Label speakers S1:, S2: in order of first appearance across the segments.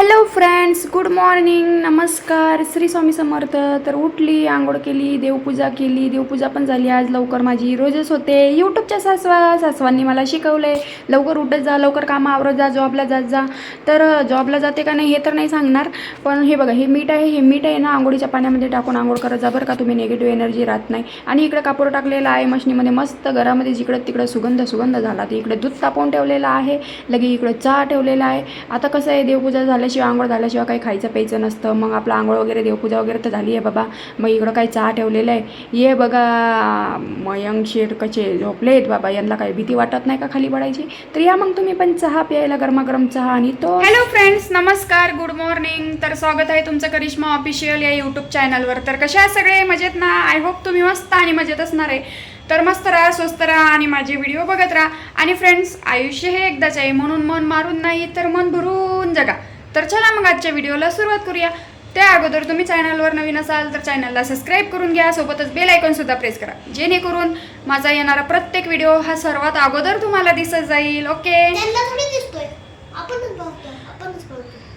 S1: Hello friends good morning नमस्कार. श्री स्वामी समर्थ. तर उठली आंघोळ केली देवपूजा केली. देवपूजा पण झाली आज. लवकर माझी रोजच होते. यूट्यूबच्या सासवा सासवांनी मला शिकवले. लवकर उठत जा लवकर कामं आवरत जा जॉबला जात जा. तर जॉबला जाते का नाही हे तर नाही सांगणार. पण हे बघा हे मीठ आहे हे मीठ आहे ना आंघोळीच्या पाण्यामध्ये टाकून आंघोळ करत जा बरं का. तुम्ही निगेटिव्ह एनर्जी राहत नाही. आणि इकडे कापूर टाकलेला आहे मशनीमध्ये मस्त घरामध्ये जिकडं तिकडं सुगंध सुगंध झाला. तर इकडे दूध तापवून ठेवलेलं आहे. लगे इकडं चहा ठेवलेला आहे. आता कसं आहे देवपूजा झाल्याशिवाय आंघोळ झाल्याशिवाय काही खायचं प्यायचं नसतं. मग आपलं आंघोळ वगैरे देवपूजा वगैरे तर झाली आहे बाबा. मग इकडं काही चहा ठेवलेलं आहे. ये बघा. मयंक शेर कसे आहेत बाबा. यांना काही भीती वाटत नाही का खाली पडायची? तर या मग तुम्ही पण चहा प्यायला गरमागरम चहा आणि तो. हॅलो फ्रेंड्स नमस्कार गुड मॉर्निंग तर स्वागत आहे तुमचं करिश्मा ऑफिशियल या यूट्यूब चॅनलवर तर कशा सगळे? मजेत ना? आय होप तुम्ही मस्त आणि मजेत असणार आहे. तर मस्त राहा स्वस्त राहा आणि माझे व्हिडिओ बघत राहा. आणि फ्रेंड्स आयुष्य हे एकदाच आहे. म्हणून मन मारून नाही तर मन भरून जगा. तर चला मग आजच्या व्हिडिओला सुरुवात करूया. त्या अगोदर तुम्ही चॅनलवर नवीन असाल तर चॅनलला सबस्क्राईब करून घ्या सोबतच बेल आयकॉन सुद्धा प्रेस करा. जेणेकरून माझा येणारा प्रत्येक व्हिडिओ हा सर्वात अगोदर तुम्हाला दिसत जाईल. ओके?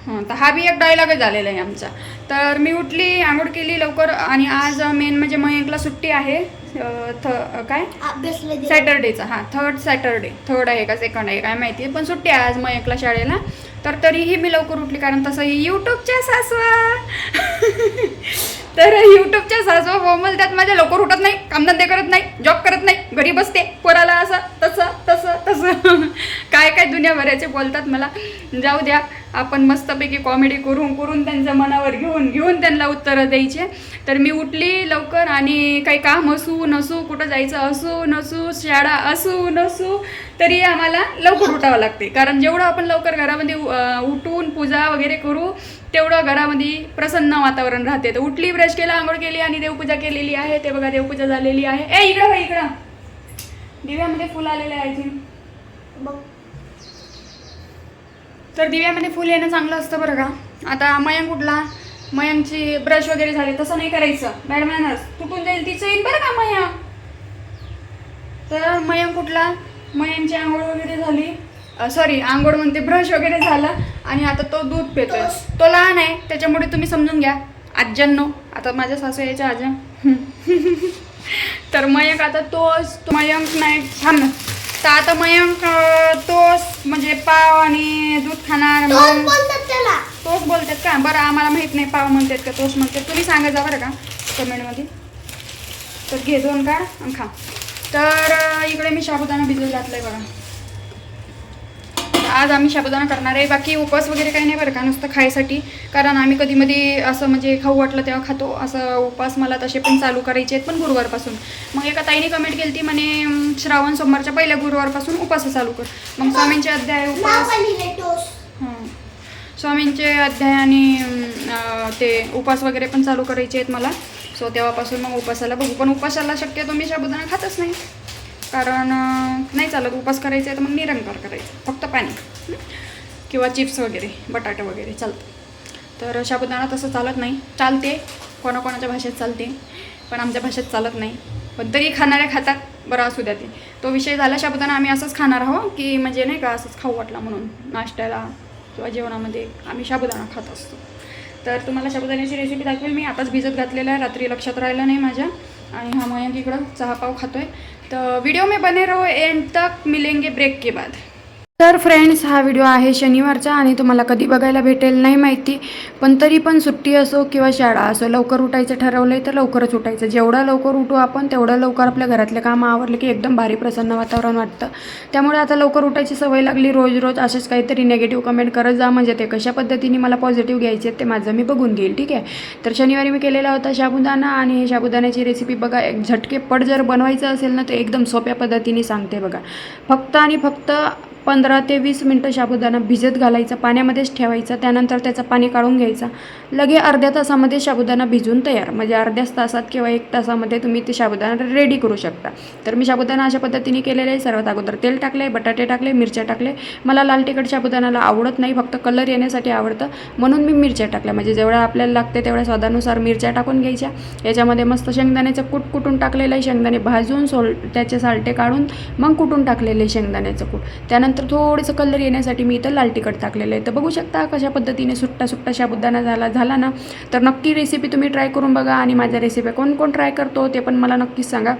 S1: हं, तर हा बी एक डायलॉगच झालेला आहे आमचा. तर मी उठली आंघोळ केली लवकर आणि आज मेन म्हणजे मयंकला सुट्टी आहे. थ काय. सॅटर्डेचा हां थर्ड सॅटर्डे थर्ड आहे का सेकंड आहे काय माहिती पण सुट्टी आहे आज मयंकला शाळेला. तर तरीही मी लवकर उठली कारण तसंही यूट्यूबच्या सासवा. तर यूट्यूबच्या सासवा फॉर्मल त्यात माझ्या लवकर उठत नाही कामधंदे करत नाही जॉब करत नाही घरी बसते पोराला असं तसं तसं तसं. काय काय दुनियाभराचे बोलतात मला. जाऊ द्या. आपण मस्तपैकी कॉमेडी करून करून त्यांच्या मनावर घेऊन घेऊन त्यांना उत्तरं द्यायचे. तर मी उठली लवकर आणि काही काम असू नसू कुठं जायचं असू नसू शाळा असू नसू तरी आम्हाला लवकर उठावं लागते. कारण जेवढं आपण लवकर घरामध्ये उठून पूजा वगैरे करू तेवढं घरामध्ये प्रसन्न वातावरण राहते. तर उठली ब्रश केला आंघोळ केली आणि देवपूजा केलेली आहे. ते बघा देवपूजा झालेली आहे. ए इकडं इकडं. दिव्यामध्ये फुल आलेले आहे
S2: बघ.
S1: तर दिव्यामध्ये फुल येणं चांगलं असतं बरं का. आता मयंक उठला. मयंकची ब्रश वगैरे झाले. तसं नाही करायचं. बॅड मॅनर्स तुटून जाईल तिचं येईल बरं का मयंक? तर मयंक उठला. मयंकची आंघोळ वगैरे झाली. सॉरी आंघोळ म्हणते ब्रश वगैरे झाला. आणि आता तो दूध पितोय. तो लहान आहे. त्याच्यामुळे तुम्ही समजून घ्या. आज्यांनो आता माझ्या सासू यायच्या आज्या. तर मयंक आता तोच तो मयंक नाही. थांब ना. तर आता मयंक तोच म्हणजे पाव आणि दूध खाणार मग तोच बोलतात का? बरं आम्हाला माहीत नाही पाव म्हणतात का तोच म्हणतात. तुम्ही सांगा जा बरं का कमेंटमध्ये. तर घे दोन काढ आणि खा. तर इकडे मी साबुदाणा भिजवून घातलाय बघा. तर आज आम्ही साबुदाणा करणार आहे. बाकी उपवास वगैरे काही नाही बरं का नुसतं खायसाठी. कारण आम्ही कधी मध्ये असं म्हणजे खाऊ वाटलं तेव्हा खातो. असं उपवास मला तसे पण चालू करायचे आहेत पण गुरुवारपासून. मग एका ताईने कमेंट केली ती म्हणे श्रावण सोमवारच्या पहिल्या गुरुवारपासून उपवास चालू कर. मग स्वामींचे अध्याय उपवास हां. स्वामींचे अध्याय आणि ते उपास वगैरे पण चालू करायचे आहेत मला. सो तेव्हापासून मग उपासाला बघू. पण उपासाला शक्यतो मी साबुदाणा खातच नाही. कारण नाही चालत उपास करायचं आहे तर मग निरंकार करायचं. फक्त पाणी. किंवा चिप्स वगैरे बटाटे वगैरे चालतं. तर शाबुदाणा तसं चालत नाही. चालते. कोणाकोणाच्या भाषेत चालते. पण आमच्या भाषेत चालत नाही. पण तरी खाणाऱ्या खातात. बरं असू द्या ते. तो विषय झाला शाबुदाणा आम्ही असंच खाणार आहोत की म्हणजे नाही का असंच खाऊ वाटला म्हणून. नाश्त्याला किंवा जेवणामध्ये आम्ही शाबुदाणा खात असतो. तर तुम्हाला शाबुदाण्याची रेसिपी दाखवेल मी. आताच भिजत घातलेला आहे. रात्री लक्षात राहिलं नाही माझ्या. आणि हा मयंक इकडं चहा पाव आहे तो वीडियो में बने रहो एंड तक मिलेंगे ब्रेक के बाद। तर फ्रेंड्स हा व्हिडिओ आहे शनिवारचा आणि तुम्हाला कधी बघायला भेटेल नाही माहिती पण तरी पण सुट्टी असो किंवा शाळा असो लवकर उठायचं ठरवलं तर लवकरच उठायचं. जेवढा लवकर उठू आपण तेवढं लवकर आपल्या घरातले कामं आवरले की एकदम भारी प्रसन्न वातावरण वाटतं. त्यामुळे आता लवकर उठायची सवय लागली रोज रोज असेच काहीतरी निगेटिव्ह कमेंट करत जा म्हणजे ते कशा पद्धतीने मला पॉझिटिव्ह घ्यायचे आहेत ते माझं मी बघून घेईल ठीक आहे? तर शनिवारी मी केलेला होता साबुदाणा आणि हे साबुदाण्याची रेसिपी बघा एक झटके पट जर बनवायचं असेल ना तर एकदम सोप्या पद्धतीने सांगते बघा. फक्त आणि फक्त पंधरा ते वीस मिनटं साबुदाणा भिजत घालायचा पाण्यामध्येच ठेवायचा त्यानंतर त्याचं पाणी काढून घ्यायचा. लगे अर्ध्या तासामध्ये साबुदाणा भिजून तयार. म्हणजे अर्ध्याच तासात किंवा एक तासामध्ये तुम्ही ते साबुदाणा रेडी करू शकता. तर मी साबुदाणा अशा पद्धतीने केलेलं आहे. सर्वात अगोदर तेल टाकले बटाटे टाकले मिरच्या टाकले. मला लाल तिखट साबुदाणाला आवडत नाही. फक्त कलर येण्यासाठी आवडतं. म्हणून मी मिरच्या टाकल्या. म्हणजे जेवढ्या आपल्याला लागते तेवढ्या स्वादानुसार मिरच्या टाकून घ्यायच्या. याच्यामध्ये मस्त शेंगदाण्याचं कूट कुटून टाकलेलं आहे. शेंगदाणे भाजून सोल त्याचे सालटे काढून मग कुटून टाकलेले शेंगदाण्याचं कूट. त्यानंतर त्यानंतर थोडंसं कलर येण्यासाठी मी इथं लाल तिखट टाकलेलं आहे. तर बघू शकता कशा पद्धतीने सुट्टा सुट्टा साबुदाणा झाला झाला ना. तर नक्की रेसिपी तुम्ही ट्राय करून बघा आणि माझ्या रेसिपी कोण कोण ट्राय करतो ते पण मला नक्कीच सांगा.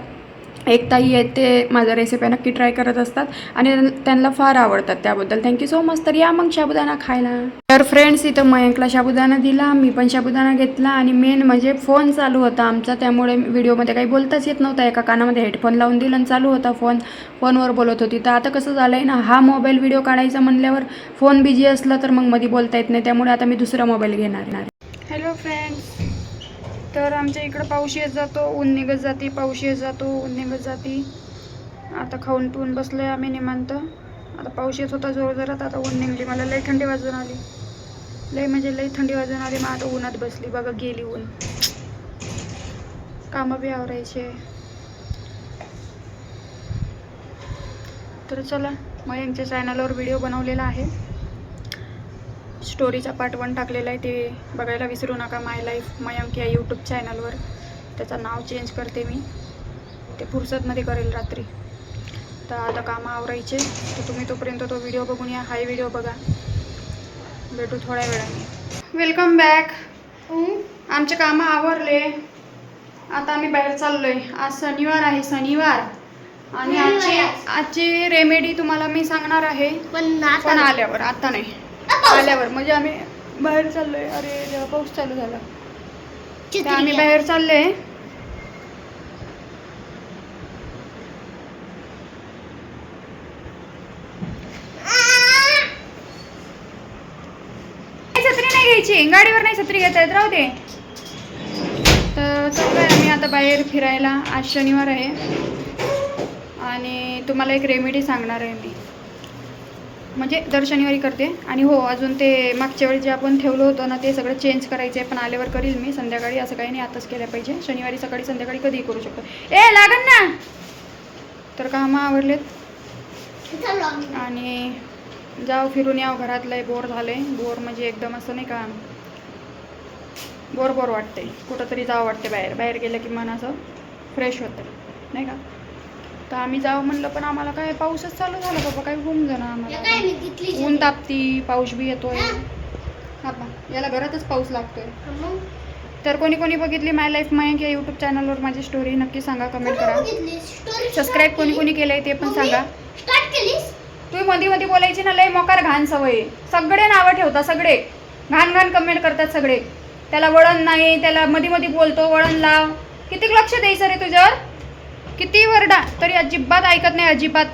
S1: एक ताई आहेत ते माझ्या रेसिपी नक्की ट्राय करत असतात आणि त्यांना फार आवडतात त्याबद्दल. थँक्यू सो मच तर या मग साबुदाणा खायला. तर फ्रेंड्स इथं मयंकला साबुदाणा दिला मी पण साबुदाणा घेतला आणि मेन म्हणजे फोन चालू होता आमचा. त्यामुळे व्हिडिओमध्ये काही बोलताच येत नव्हता. एका कानामध्ये हेडफोन लावून दिला आणि चालू होता फोन फोनवर बोलत होती. तर आता कसं झालं आहे ना हा मोबाईल व्हिडिओ काढायचा म्हणल्यावर फोन बिझी असला तर मग मध्ये बोलता येत नाही. त्यामुळे आता मी दुसरा मोबाईल घेणार तर आमच्या इकडं पाऊस येत जातो ऊन निघत जाते पाऊस येत जातो ऊन निघत जाते. आता खाऊन पिऊन बसलो आहे आम्ही निमांत आता पाऊस येत होता जोर जोरात आता ऊन निघली. मला लई थंडी वाजून आली. लई म्हणजे लई थंडी वाजून आली. मग आता उन्हात बसली. बघा गेली ऊन. कामं बी आवरायचे तर चला मयंकच्या चॅनलवर व्हिडिओ बनवलेला आहे. स्टोरीचा पार्ट वन टाकलेला आहे ते बघायला विसरू नका माय लाईफ मयंक या यूट्यूब चॅनलवर त्याचं नाव चेंज करते मी. ते फुरसतमध्ये करेल रात्री. तर आता कामं आवरायचे. तर तुम्ही तोपर्यंत तो व्हिडिओ बघून या. हाय व्हिडिओ बघा. भेटू थोड्या वेळाने. वेलकम बॅक आमचे कामं आवरले. आता आम्ही बाहेर चाललोय. आज शनिवार आहे शनिवार. आणि आजची आजची रेमेडी तुम्हाला मी सांगणार आहे.
S2: पण आता
S1: पण आल्यावर आता नाही. आल्यावर. म्हणजे आम्ही बाहेर चाललोय. अरे देवा पाऊस चालू झाला. तर आम्ही बाहेर चाललोय. नाही, छत्री नाही घ्यायची. गाडीवर नाही छत्री घेता येत. राहू दे. तर चाललोय आम्ही आता बाहेर फिरायला. आज शनिवार आहे. आणि तुम्हाला एक रेमेडी सांगणार आहे मी. म्हणजे दर शनिवारी करते. आणि हो अजून ते मागच्या वेळी जे आपण ठेवलं होतं ना ते सगळं चेंज करायचं. आहे पण आल्यावर करील मी. संध्याकाळी असं काही नाही आताच केलं पाहिजे. शनिवारी सकाळी संध्याकाळी कधीही करू शकतो. ए लागन ना तर कामं आवडलेत आणि जाव फिरून याव. घरातलं बोर झालंय. बोर म्हणजे एकदम असं नाही का बोर बोर वाटते कुठंतरी जावं वाटते बाहेर. बाहेर गेलं की मन असं फ्रेश होतं नाही का? तर आम्ही जावं म्हणलं पण आम्हाला काय पाऊसच चालू झाला बाबा काय होऊन जाणार आम्हाला? ऊन तापती पाऊस बी येतोय. हा. याला घरातच पाऊस लागतोय. तर कोणी कोणी बघितली माय लाईफ मयंक या यूट्यूब चॅनलवर माझी स्टोरी नक्की सांगा कमेंट करा. सबस्क्राईब कोणी कोणी केलंय ते पण सांगा. तुम्ही मध्ये मध्ये बोलायची ना लय मोकार घाण सवय. सगळे नावं ठेवता सगळे. घाण घाण कमेंट करतात सगळे. त्याला वळण नाही त्याला मध्ये मध्ये बोलतो वळण लाव. किती लक्ष द्यायचं रे तुझ्यावर? किती वरडा? तरी अजिबात ऐकत नाही अजिबात.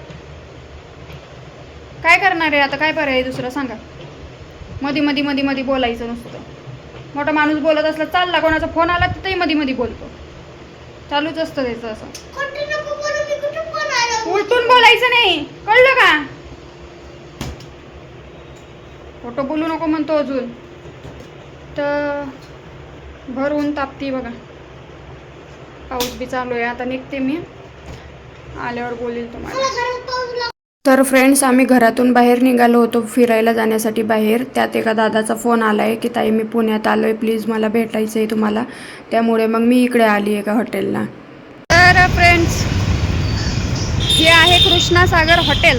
S1: काय करणार आहे आता? काय पर्याय दुसरं? सांगा. मध्ये मध्ये मध्ये मध्ये बोलायचं नुसतं. मोठा माणूस बोलत असला चालला. कोणाचा फोन आला तिथंही मध्ये मध्ये बोलतो. चालूच असतं त्याचं असं. उलटून बोलायचं नाही. कळलं का? खोटं बोलू नको म्हणतो अजून. तर भर ऊन तापती बघा. पाऊस बी चालू आहे. आता निघते मी. आल्यावर बोलेल तुम्हाला. तर फ्रेंड्स आम्ही घरातून बाहेर निघालो होतो फिरायला जाण्यासाठी बाहेर. त्यात एका दादाचा फोन आला आहे की ताई मी पुण्यात आलो आहे प्लीज मला भेटायचं आहे तुम्हाला. त्यामुळे मग मी इकडे आली एका हॉटेलला तर फ्रेंड्स हे आहे कृष्णा सागर हॉटेल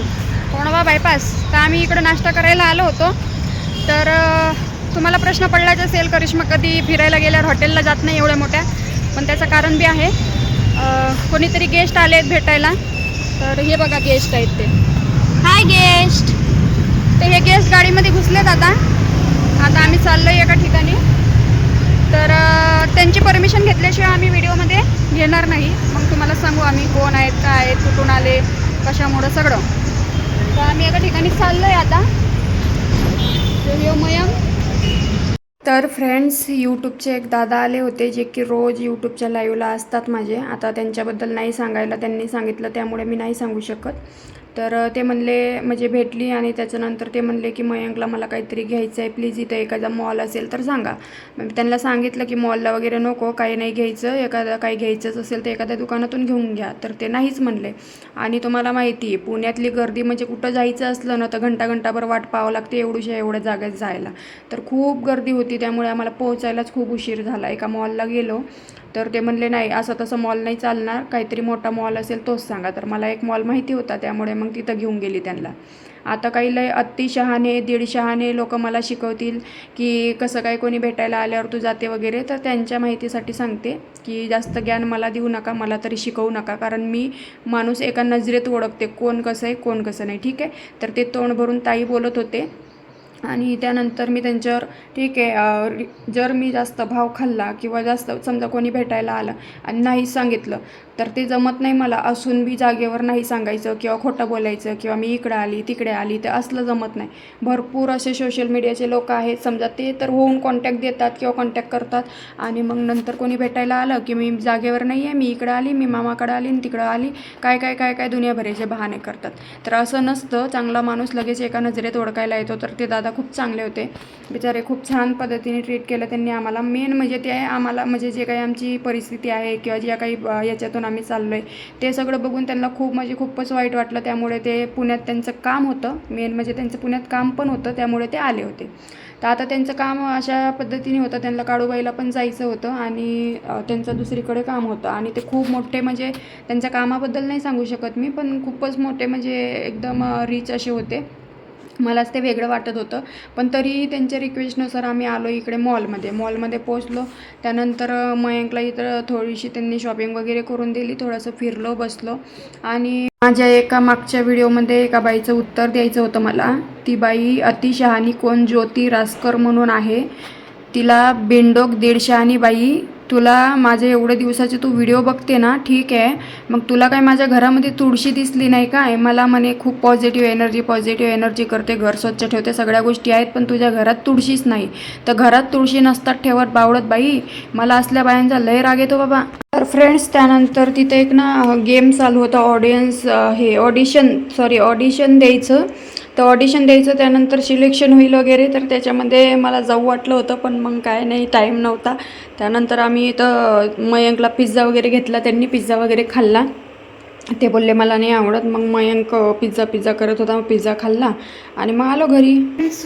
S1: कोणवा बायपास तर आम्ही इकडे नाश्ता करायला आलो होतो. तर तुम्हाला प्रश्न पडलाच असेल करिश्मा कधी फिरायला गेल्यावर हॉटेलला जात नाही एवढ्या मोठ्या. पण त्याचं कारण बी आहे. कोणीतरी गेस्ट आले आहेत भेटायला. तर हे बघा गेस्ट आहेत ते. Hi guest. तर हे गेस्ट गाडीमध्ये घुसलेत आता. आता आम्ही चाललोय एका ठिकाणी. तर त्यांची परमिशन घेतल्याशिवाय आम्ही व्हिडिओमध्ये घेणार नाही. मग तुम्हाला सांगू आम्ही कोण आहेत काय आहेत कुठून आले कशामुळं सगळं. तर आम्ही एका ठिकाणी चाललोय आता. तर ह्यो मयंक तर फ्रेंड्स यूट्यूबचे एक दादा आले होते जे की रोज यूट्यूबच्या लाईव्हला असतात माझे. आता त्यांच्याबद्दल नाही सांगायला त्यांनी सांगितलं त्यामुळे मी नाही सांगू शकत. तर ते म्हणले म्हणजे भेटली आणि त्याच्यानंतर ते म्हणले की मयंकला मला काहीतरी घ्यायचं आहे प्लीज इथं एखादा मॉल असेल तर सांगा. त्यांना सांगितलं की मॉलला वगैरे नको काही नाही घ्यायचं एखादा काही घ्यायचंच असेल तर एखाद्या दुकानातून घेऊन घ्या. तर ते नाहीच म्हणले. आणि तुम्हाला माहिती आहे पुण्यातली गर्दी म्हणजे कुठं जायचं असलं ना तर घंटा घंटाभर वाट पाहावं लागते एवढ्याशा एवढ्या जागेत जायला. तर खूप गर्दी होती त्यामुळे आम्हाला पोहोचायलाच खूप उशीर झाला. एका मॉलला गेलो तर ते म्हणले नाही असं तसं मॉल नाही चालणार. काहीतरी मोठा मॉल असेल तोच सांगा. तर मला एक मॉल माहिती होता त्यामुळे मग तिथं घेऊन गेली त्यांना. आता काही लय अतिशहाणे दीडशहाणे लोक मला शिकवतील की कसं काय कोणी भेटायला आल्यावर तू जाते वगैरे तर त्यांच्या माहितीसाठी सांगते की जास्त ज्ञान मला देऊ नका मला तरी शिकवू नका कारण मी माणूस एका नजरेत ओळखते कोण कसं आहे कोण कसं नाही. ठीक आहे? तर ते तोंड भरून ताई बोलत होते. आणि त्यानंतर मी त्यांच्यावर ठीक आहे जर मी जास्त भाव खाल्ला किंवा जास्त समजा कोणी भेटायला आलं आणि नाही सांगितलं तर ते जमत नाही मला. असून बी जागेवर नाही सांगायचं किंवा खोटं बोलायचं किंवा मी इकडं आली तिकडे आली तर असलं जमत नाही. भरपूर असे सोशल मीडियाचे लोक आहेत. समजा ते तर होऊन कॉन्टॅक्ट देतात किंवा कॉन्टॅक्ट करतात आणि मग नंतर कोणी भेटायला आलं की मी जागेवर नाही आहे मी इकडं आली मी मामाकडं आली आणि तिकडं आली. काय काय काय काय दुनियाभराचे बहाणे करतात. तर असं नसतं. चांगला माणूस लगेच एका नजरेत ओळखायला येतो. तर ते दादा खूप चांगले होते. बिचारे खूप छान पद्धतीने ट्रीट केलं त्यांनी आम्हाला. मेन म्हणजे ते आम्हाला म्हणजे जे काही आमची परिस्थिती आहे किंवा ज्या काही याच्यातून याच्यातून आम्ही चाललो आहे ते सगळं बघून त्यांना खूप म्हणजे खूपच वाईट वाटलं. त्यामुळे ते पुण्यात त्यांचं काम होतं. मेन म्हणजे त्यांचं पुण्यात काम पण होतं. त्यामुळे ते आले होते. तर आता त्यांचं काम अशा पद्धतीने होतं. त्यांना काळूबाईला पण जायचं होतं आणि त्यांचं दुसरीकडे काम होतं. आणि ते खूप मोठे म्हणजे त्यांच्या कामाबद्दल नाही सांगू शकत मी पण खूपच मोठे म्हणजे एकदम रिच असे होते. मलाच ते वेगळं वाटत होतं. पण तरीही त्यांच्या रिक्वेस्टनुसार आम्ही आलो इकडे मॉलमध्ये मॉलमध्ये पोचलो त्यानंतर मयंकला इथं थोडीशी त्यांनी शॉपिंग वगैरे करून दिली. थोडंसं फिरलो बसलो. आणि माझ्या एका मागच्या व्हिडिओमध्ये एका बाईचं उत्तर द्यायचं होतं मला. ती बाई अतिशहानी कोण? ज्योती रासकर म्हणून आहे. तिला बिंडोक दीडशहानी बाई तुला माझे एवढे दिवसाचे तू व्हिडिओ बघते ना ठीक आहे. मग तुला काय माझ्या घरामध्ये तुळशी दिसली नाही काय मला म्हणे खूप पॉझिटिव्ह एनर्जी पॉझिटिव्ह एनर्जी करते घर स्वच्छ ठेवते सगळ्या गोष्टी आहेत पण तुझ्या घरात तुळशीच नाही. तर घरात तुळशी नसतात ठेवत बावळत बाई. मला असल्या बायांचा लय राग येतो बाबा. तर फ्रेंड्स त्यानंतर तिथे एक ना गेम चालू होता ऑडियन्स हे ऑडिशन सॉरी ऑडिशन द्यायचं. तर ऑडिशन द्यायचं त्यानंतर सिलेक्शन होईल वगैरे तर त्याच्यामध्ये मला जाऊ वाटलं होतं पण मग काय नाही टाईम नव्हता. त्यानंतर आम्ही इथं मयंकला पिझ्झा वगैरे घेतला त्यांनी पिझ्झा वगैरे खाल्ला. ते बोलले मला नाही आवडत. मग मयंक पिझ्झा पिझ्झा करत होता मग पिझ्झा खाल्ला. आणि मग आलो घरी.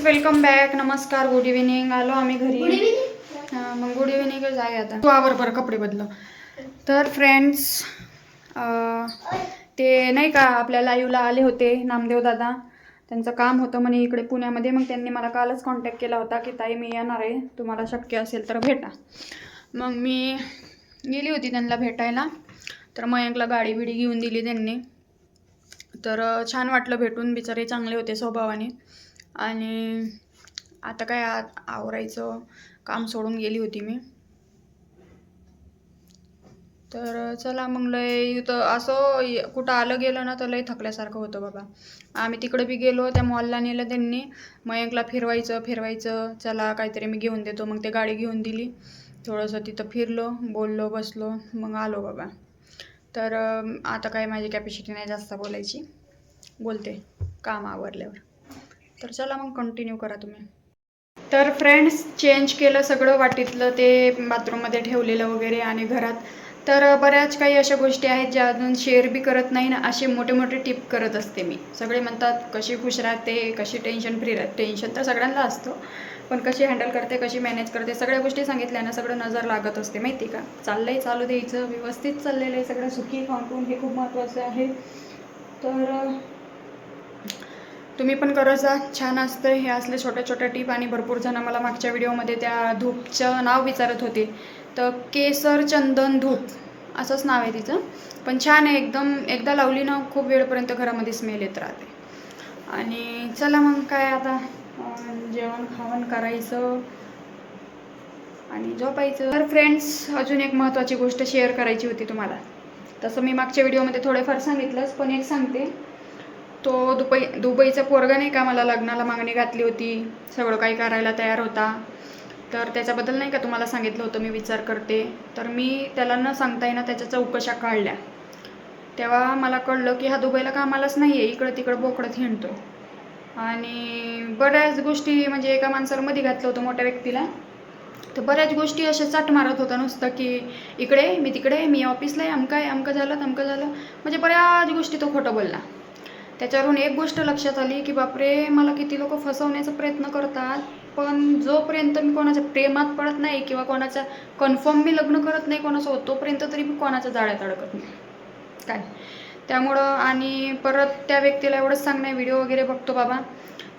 S1: वेलकम बॅक नमस्कार गुड इव्हिनिंग आलो आम्ही घरी.
S2: गुड इव्हिनिंग
S1: मग गुड इव्हिनिंगच आहे आता. तू आवर बरं कपडे बदल. तर फ्रेंड्स ते नाही का आपल्या लाईव्हला आले होते नामदेव दादा. त्यांचं काम होतं म्हणे इकडे पुण्यामध्ये. मग त्यांनी मला कालच कॉन्टॅक्ट केला होता की ताई मी येणार आहे. तुम्हाला शक्य असेल तर भेटा. मग मी गेली होती त्यांना भेटायला. तर मयंकला गाडी बिडी घेऊन दिली त्यांनी. तर छान वाटलं भेटून. बिचारे चांगले होते स्वभावाने. आणि आता काय आ आवरायचं काम सोडून गेली होती मी. तर चला मग लय इथं असं कुठं आलं गेलं ना तर लय थकल्यासारखं होतं बाबा. आम्ही तिकडं बी गेलो त्या मॉलला नेलं त्यांनी. मयंकला फिरवायचं फिरवायचं. चला काहीतरी मी घेऊन देतो. मग ते गाडी घेऊन दिली. थोडंसं तिथं फिरलो बोललो बसलो. मग आलो बाबा. तर आता काय माझी कॅपॅसिटी नाही जास्त बोलायची. बोलते. काम आवरल्यावर. तर चला मग कंटिन्यू करा तुम्ही. तर फ्रेंड्स चेंज केलं सगळं वाटीतलं ते बाथरूममध्ये ठेवलेलं वगैरे आणि घरात तर बऱ्याच काही अशा गोष्टी आहेत ज्या अजून शेअर बी करत नाही ना असे मोठे मोठे टिप करत असते मी. सगळे म्हणतात कशी खुश राहते कशी टेन्शन फ्री राहते टेन्शन तर सगळ्यांना असतो. पण कशी हँडल करते कशी मॅनेज करते सगळ्या गोष्टी सांगितल्या ना सगळं नजर लागत असते. माहिती का? चाललंय चालू द्यायचं व्यवस्थित चाललेलं आहे सगळं. सुखी खाऊन हे खूप महत्त्वाचं आहे. तर तुम्ही पण करत जा. छान असतं हे असले छोट्या छोट्या टीप आणि भरपूर जण मला मागच्या व्हिडिओमध्ये त्या धूपचं नाव विचारत होते. तर केसर चंदन धूप असंच नाव आहे तिचं. पण छान आहे एकदम एकदा लावली ना खूप वेळपर्यंत घरामध्ये स्मेल येत राहते. आणि चला मग काय आता जेवण खावण करायचं. आणि झोपायचं. तर फ्रेंड्स अजून एक महत्त्वाची गोष्ट शेअर करायची होती तुम्हाला. तसं मी मागच्या व्हिडिओमध्ये थोडेफार सांगितलंच पण एक सांगते. तो दुबई दुबईचा पोरगा नाही का मला लग्नाला मागणी घातली होती. सगळं काही करायला तयार होता. तर त्याच्याबद्दल नाही का तुम्हाला सांगितलं होतं मी विचार करते. तर मी त्याला न सांगता येईना त्याच्या चौकशा काढल्या. तेव्हा मला कळलं की हा दुबईला कामालाच नाही आहे इकडं तिकडं बोकडत हिंडतो आणि बऱ्याच गोष्टी म्हणजे एका माणसाला मध्ये घातलं होतं मोठ्या व्यक्तीला. तर बऱ्याच गोष्टी अशा चाट मारत होता नुसतं की इकडे मी तिकडे मी ऑफिसला आहे अमकं आहे अमकं झालं तमकं झालं. म्हणजे बऱ्याच गोष्टी तो खोटं बोलला. त्याच्यावरून एक गोष्ट लक्षात आली की बापरे मला किती लोक फसवण्याचा प्रयत्न करतात पण जोपर्यंत मी कोणाच्या प्रेमात पडत नाही किंवा कोणाच्या कन्फर्म मी लग्न करत नाही कोणासोबत तोपर्यंत तरी मी कोणाच्या जाळ्यात अडकत नाही. काय? त्यामुळं आणि परत त्या व्यक्तीला एवढंच सांगणं व्हिडिओ वगैरे बघतो बाबा.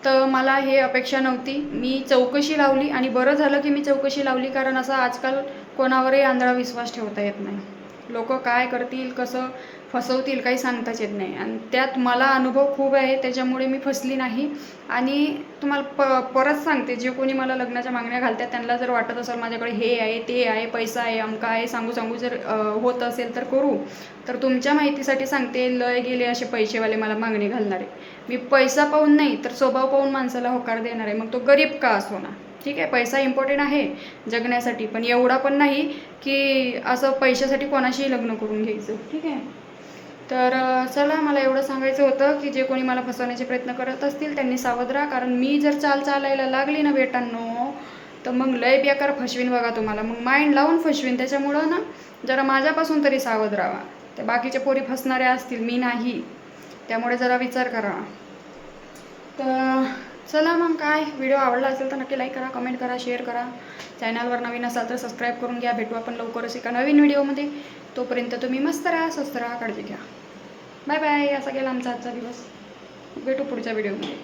S1: तर मला हे अपेक्षा नव्हती. मी चौकशी लावली आणि बरं झालं की मी चौकशी लावली कारण असं आजकाल कोणावरही आंधळा विश्वास ठेवता येत नाही. लोक काय करतील कसं? फसवतील काही सांगताच येत नाही. आणि त्यात मला अनुभव खूप आहे त्याच्यामुळे मी फसली नाही. आणि तुम्हाला प परत सांगते जे कोणी मला लग्नाच्या मागण्या घालतात त्यांना जर वाटत असेल माझ्याकडे हे आहे ते आहे पैसा आहे अमका आहे सांगू सांगू जर होत असेल तर करू. तर तुमच्या माहितीसाठी सांगते लय गेले असे पैसेवाले मला मागणी घालणारे. मी पैसा पाहून नाही तर स्वभाव पाहून माणसाला होकार देणार. आहे मग तो गरीब का असो ना? ठीक आहे पैसा इम्पॉर्टंट आहे जगण्यासाठी पण एवढा पण नाही की असं पैशासाठी कोणाशीही लग्न करून घ्यायचं. ठीक आहे? तर चला मला एवढं सांगायचं होतं की जे कोणी मला फसवण्याचे प्रयत्न करत असतील त्यांनी सावध राहा. कारण मी जर चाल चालायला लागली ना बेटांनो तर मग लय बेकार फसवीन बघा तुम्हाला. मग माइंड लावून फसवीन. त्याच्यामुळं ना जरा माझ्यापासून तरी सावध राहा. ते बाकीच्या पोरी फसणाऱ्या असतील मी नाही. त्यामुळे जरा विचार करा. तर चला मग काय? व्हिडिओ आवडला असेल तर नक्की लाईक करा कमेंट करा शेअर करा. चॅनलवर नवीन असाल तर सबस्क्राईब करून घ्या. भेटू आपण लवकरच एका नवीन व्हिडिओमध्ये तोपर्यंत तुम्ही मस्त राहा स्वस्त राहा काळजी घ्या. बाय बाय असा गेला आमचा आजचा दिवस. भेटू पुढच्या व्हिडिओमध्ये.